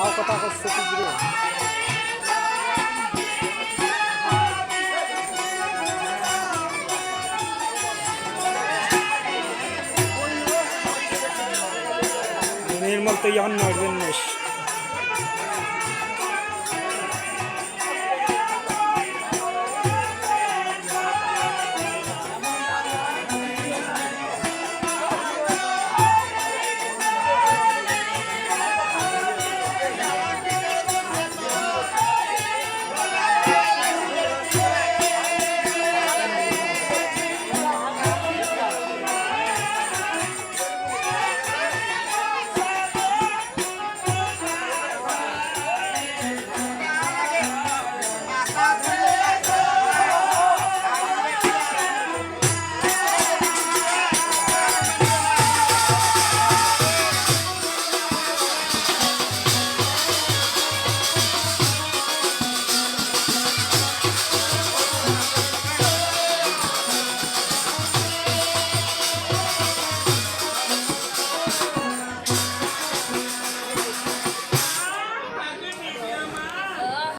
8 lira. Yeni Irmak'ta yan verdenmiş.